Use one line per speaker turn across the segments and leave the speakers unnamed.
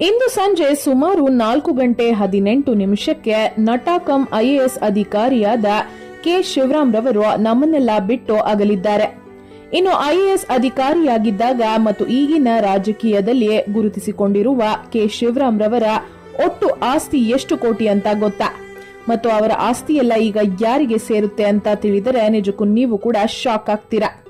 ಇಂದು ಸಂಜೆ ಸುಮಾರು ನಾಲ್ಕು ಗಂಟೆ ಹದಿನೆಂಟು ನಿಮಿಷಕ್ಕೆ ನಟ ಕಂ ಐಎಎಸ್ ಅಧಿಕಾರಿಯಾದ ಕೆ ಶಿವರಾಮ್ ರವರು ನಮ್ಮನ್ನೆಲ್ಲ ಬಿಟ್ಟು ಅಗಲಿದ್ದಾರೆ. ಇನ್ನು ಐಎಎಸ್ ಅಧಿಕಾರಿಯಾಗಿದ್ದಾಗ ಮತ್ತು ಈಗಿನ ರಾಜಕೀಯದಲ್ಲಿ ಗುರುತಿಸಿಕೊಂಡಿರುವ ಕೆ ಶಿವರಾಮ್ ರವರ ಒಟ್ಟು ಆಸ್ತಿ ಎಷ್ಟು ಕೋಟಿ ಅಂತ ಗೊತ್ತಾ? ಮತ್ತು ಅವರ ಆಸ್ತಿಯೆಲ್ಲ ಈಗ ಯಾರಿಗೆ ಸೇರುತ್ತೆ ಅಂತ ತಿಳಿದರೆ ನಿಜಕ್ಕೂ ನೀವು ಕೂಡ ಶಾಕ್ ಆಗ್ತೀರಾ?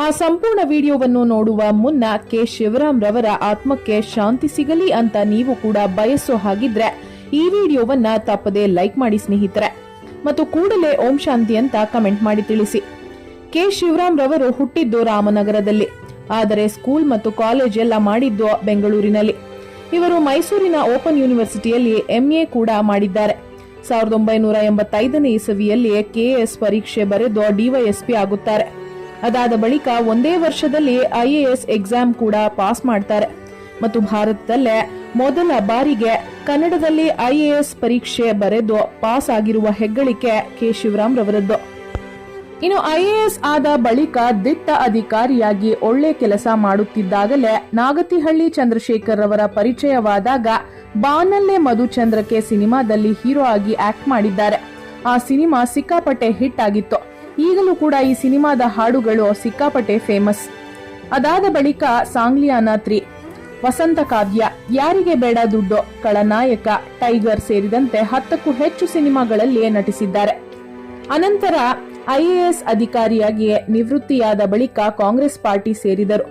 ಆ ಸಂಪೂರ್ಣ ವಿಡಿಯೋವನ್ನು ನೋಡುವ ಮುನ್ನ ಕೆ. ಶಿವರಾಮ್ ರವರ ಆತ್ಮಕ್ಕೆ ಶಾಂತಿ ಸಿಗಲಿ ಅಂತ ನೀವು ಕೂಡ ಬಯಸೋ ಹಾಗಿದ್ರೆ ಈ ವಿಡಿಯೋವನ್ನ ತಪ್ಪದೇ ಲೈಕ್ ಮಾಡಿ ಸ್ನೇಹಿತರೆ. ಮತ್ತು ಕೂಡಲೇ ಓಂ ಶಾಂತಿ ಅಂತ ಕಮೆಂಟ್ ಮಾಡಿ ತಿಳಿಸಿ. ಕೆ. ಶಿವರಾಮ್ ರವರು ಹುಟ್ಟಿದ್ದು ರಾಮನಗರದಲ್ಲಿ. ಆದರೆ ಸ್ಕೂಲ್ ಮತ್ತು ಕಾಲೇಜ್ ಎಲ್ಲ ಮಾಡಿದ್ದು ಬೆಂಗಳೂರಿನಲ್ಲಿ. ಇವರು ಮೈಸೂರಿನ ಓಪನ್ ಯೂನಿವರ್ಸಿಟಿಯಲ್ಲಿ ಎಂಎ ಕೂಡ ಮಾಡಿದ್ದಾರೆ. ಸಾವಿರದ ಒಂಬೈನೂರ ಎಂಬತ್ತೈದನೇ ಇಸವಿಯಲ್ಲಿ ಕೆಎಎಸ್ ಪರೀಕ್ಷೆ ಬರೆದು ಡಿವೈಎಸ್ಪಿ ಆಗುತ್ತಾರೆ. ಅದಾದ ಬಳಿಕ ಒಂದೇ ವರ್ಷದಲ್ಲಿ ಐಎಎಸ್ ಎಕ್ಸಾಮ್ ಕೂಡ ಪಾಸ್ ಮಾಡ್ತಾರೆ. ಮತ್ತು ಭಾರತದಲ್ಲೇ ಮೊದಲ ಬಾರಿಗೆ ಕನ್ನಡದಲ್ಲಿ ಐಎಎಸ್ ಪರೀಕ್ಷೆ ಬರೆದು ಪಾಸ್ ಆಗಿರುವ ಹೆಗ್ಗಳಿಕೆ ಕೆ. ಶಿವರಾಮ್ ರವರದ್ದು. ಇನ್ನು ಐಎಎಸ್ ಆದ ಬಳಿಕ ದಿಟ್ಟ ಅಧಿಕಾರಿಯಾಗಿ ಒಳ್ಳೆ ಕೆಲಸ ಮಾಡುತ್ತಿದ್ದಾಗಲೇ ನಾಗತಿಹಳ್ಳಿ ಚಂದ್ರಶೇಖರ್ ರವರ ಪರಿಚಯವಾದಾಗ ಬಾನಲ್ಲೇ ಮಧುಚಂದ್ರಕ್ಕೆ ಸಿನಿಮಾದಲ್ಲಿ ಹೀರೋ ಆಗಿ ಆಕ್ಟ್ ಮಾಡಿದ್ದಾರೆ. ಆ ಸಿನಿಮಾ ಸಿಕ್ಕಾಪಟ್ಟೆ ಹಿಟ್ ಆಗಿತ್ತು. ಈಗಲೂ ಕೂಡ ಈ ಸಿನಿಮಾದ ಹಾಡುಗಳು ಸಿಕ್ಕಾಪಟ್ಟೆ ಫೇಮಸ್. ಅದಾದ ಬಳಿಕ ಸಾಂಗ್ಲಿಯಾನ ತ್ರಿ, ವಸಂತ ಕಾವ್ಯ, ಯಾರಿಗೆ ಬೇಡ ದುಡ್ಡು ಕಳನಾಯಕ ಟೈಗರ್ ಸೇರಿದಂತೆ ಹತ್ತಕ್ಕೂ ಹೆಚ್ಚು ಸಿನಿಮಾಗಳಲ್ಲಿ ನಟಿಸಿದ್ದಾರೆ. ಅನಂತರ ಐಎಎಸ್ ಅಧಿಕಾರಿಯಾಗಿ ನಿವೃತ್ತಿಯಾದ ಬಳಿಕ ಕಾಂಗ್ರೆಸ್ ಪಾರ್ಟಿ ಸೇರಿದರು.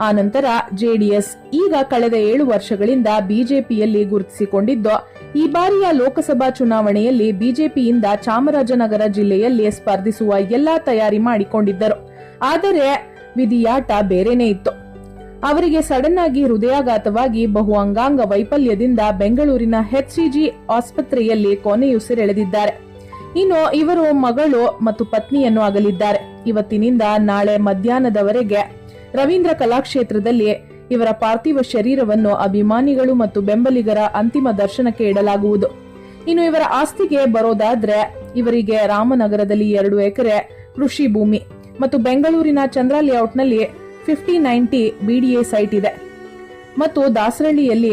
ಆನಂತರ ಜೆಡಿಎಸ್ ಈಗ ಕಳೆದ ಏಳು ವರ್ಷಗಳಿಂದ ಬಿಜೆಪಿಯಲ್ಲಿ ಗುರುತಿಸಿಕೊಂಡಿದ್ದು, ಈ ಬಾರಿಯ ಲೋಕಸಭಾ ಚುನಾವಣೆಯಲ್ಲಿ ಬಿಜೆಪಿಯಿಂದ ಚಾಮರಾಜನಗರ ಜಿಲ್ಲೆಯಲ್ಲಿ ಸ್ಪರ್ಧಿಸುವ ಎಲ್ಲಾ ತಯಾರಿ ಮಾಡಿಕೊಂಡಿದ್ದರು. ಆದರೆ ವಿಧಿಯಾಟ ಬೇರೆನೇ ಇತ್ತು. ಅವರಿಗೆ ಸಡನ್ ಆಗಿ ಹೃದಯಾಘಾತವಾಗಿ ಬಹು ಅಂಗಾಂಗ ವೈಫಲ್ಯದಿಂದ ಬೆಂಗಳೂರಿನ ಎಚ್ಸಿಜಿ ಆಸ್ಪತ್ರೆಯಲ್ಲಿ ಕೊನೆಯುಸಿರೆಳೆದಿದ್ದಾರೆ ಇನ್ನು ಇವರು ಮಗಳು ಮತ್ತು ಪತ್ನಿಯನ್ನು ಅಗಲಿದ್ದಾರೆ. ಇವತ್ತಿನಿಂದ ನಾಳೆ ಮಧ್ಯಾಹ್ನದವರೆಗೆ ರವೀಂದ್ರ ಕಲಾಕ್ಷೇತ್ರದಲ್ಲಿ ಇವರ ಪಾರ್ಥಿವ ಶರೀರವನ್ನು ಅಭಿಮಾನಿಗಳು ಮತ್ತು ಬೆಂಬಲಿಗರ ಅಂತಿಮ ದರ್ಶನಕ್ಕೆ ಇಡಲಾಗುವುದು. ಇನ್ನು ಇವರ ಆಸ್ತಿಗೆ ಬರೋದಾದ್ರೆ ಇವರಿಗೆ ರಾಮನಗರದಲ್ಲಿ ಎರಡು ಎಕರೆ ಕೃಷಿ ಭೂಮಿ ಮತ್ತು ಬೆಂಗಳೂರಿನ ಚಂದ್ರ ಲೇಔಟ್ನಲ್ಲಿ ಫಿಫ್ಟಿ ನೈಂಟಿ ಬಿಡಿಎ ಸೈಟ್ ಇದೆ ಮತ್ತು ದಾಸರಳ್ಳಿಯಲ್ಲಿ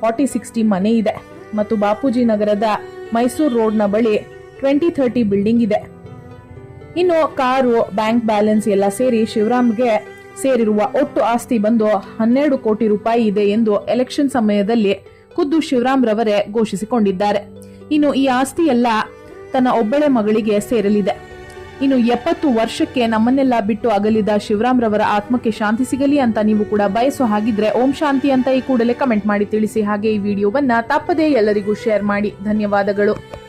ಫಾರ್ಟಿ ಸಿಕ್ಸ್ಟಿ ಮನೆ ಇದೆ ಮತ್ತು ಬಾಪೂಜಿ ನಗರದ ಮೈಸೂರು ರೋಡ್ನ ಬಳಿ ಟ್ವೆಂಟಿ ಥರ್ಟಿ ಬಿಲ್ಡಿಂಗ್ ಇದೆ. ಇನ್ನು ಕಾರು, ಬ್ಯಾಂಕ್ ಬ್ಯಾಲೆನ್ಸ್ ಎಲ್ಲ ಸೇರಿ ಶಿವರಾಮ್ಗೆ ಸೇರಿರುವ ಒಟ್ಟು ಆಸ್ತಿ ಬಂದು ಹನ್ನೆರಡು ಕೋಟಿ ರೂಪಾಯಿ ಇದೆ ಎಂದು ಎಲೆಕ್ಷನ್ ಸಮಯದಲ್ಲಿ ಖುದ್ದು ಶಿವರಾಮ್ ರವರೇ ಘೋಷಿಸಿಕೊಂಡಿದ್ದಾರೆ. ಇನ್ನು ಈ ಆಸ್ತಿ ಎಲ್ಲ ತನ್ನ ಒಬ್ಬಳೆ ಮಗಳಿಗೆ ಸೇರಲಿದೆ. ಇನ್ನು ಎಪ್ಪತ್ತು ವರ್ಷಕ್ಕೆ ನಮ್ಮನ್ನೆಲ್ಲ ಬಿಟ್ಟು ಅಗಲಿದ ಶಿವರಾಮ್ ರವರ ಆತ್ಮಕ್ಕೆ ಶಾಂತಿ ಸಿಗಲಿ ಅಂತ ನೀವು ಕೂಡ ಬಯಸೋ ಹಾಗಿದ್ರೆ ಓಂ ಶಾಂತಿ ಅಂತ ಈ ಕೂಡಲೇ ಕಮೆಂಟ್ ಮಾಡಿ ತಿಳಿಸಿ ಹಾಗೆ ಈ ವಿಡಿಯೋವನ್ನ ತಪ್ಪದೇ ಎಲ್ಲರಿಗೂ ಶೇರ್ ಮಾಡಿ. ಧನ್ಯವಾದಗಳು.